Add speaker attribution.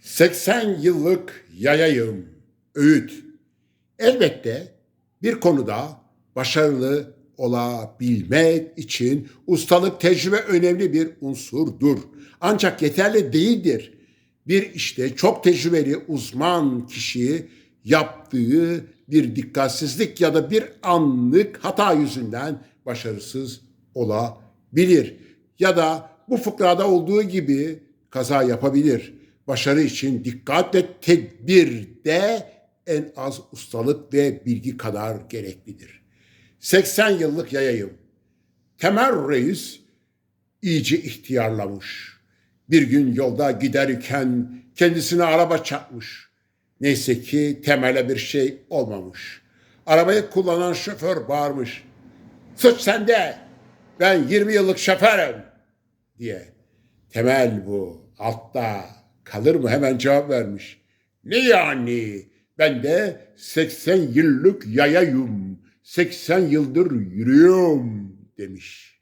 Speaker 1: 80 yıllık yayayım, öğüt. Elbette bir konuda başarılı olabilmek için ustalık, tecrübe önemli bir unsurdur. Ancak yeterli değildir. Bir işte çok tecrübeli uzman kişi yaptığı bir dikkatsizlik ya da bir anlık hata yüzünden başarısız olabilir. Ya da bu fıkrada olduğu gibi kaza yapabilir. Başarı için dikkat ve tedbir de en az ustalık ve bilgi kadar gereklidir. 80 yıllık yayayım. Temel Reis iyice ihtiyarlamış. Bir gün yolda giderken kendisine araba çarpmış. Neyse ki temele bir şey olmamış. Arabayı kullanan şoför bağırmış. Suç sende. Ben 20 yıllık şoförüm diye. Temel bu. Altta kalır mı hemen cevap vermiş. Ne yani? Ben de 80 yıllık yayayım. 80 yıldır yürüyorum demiş.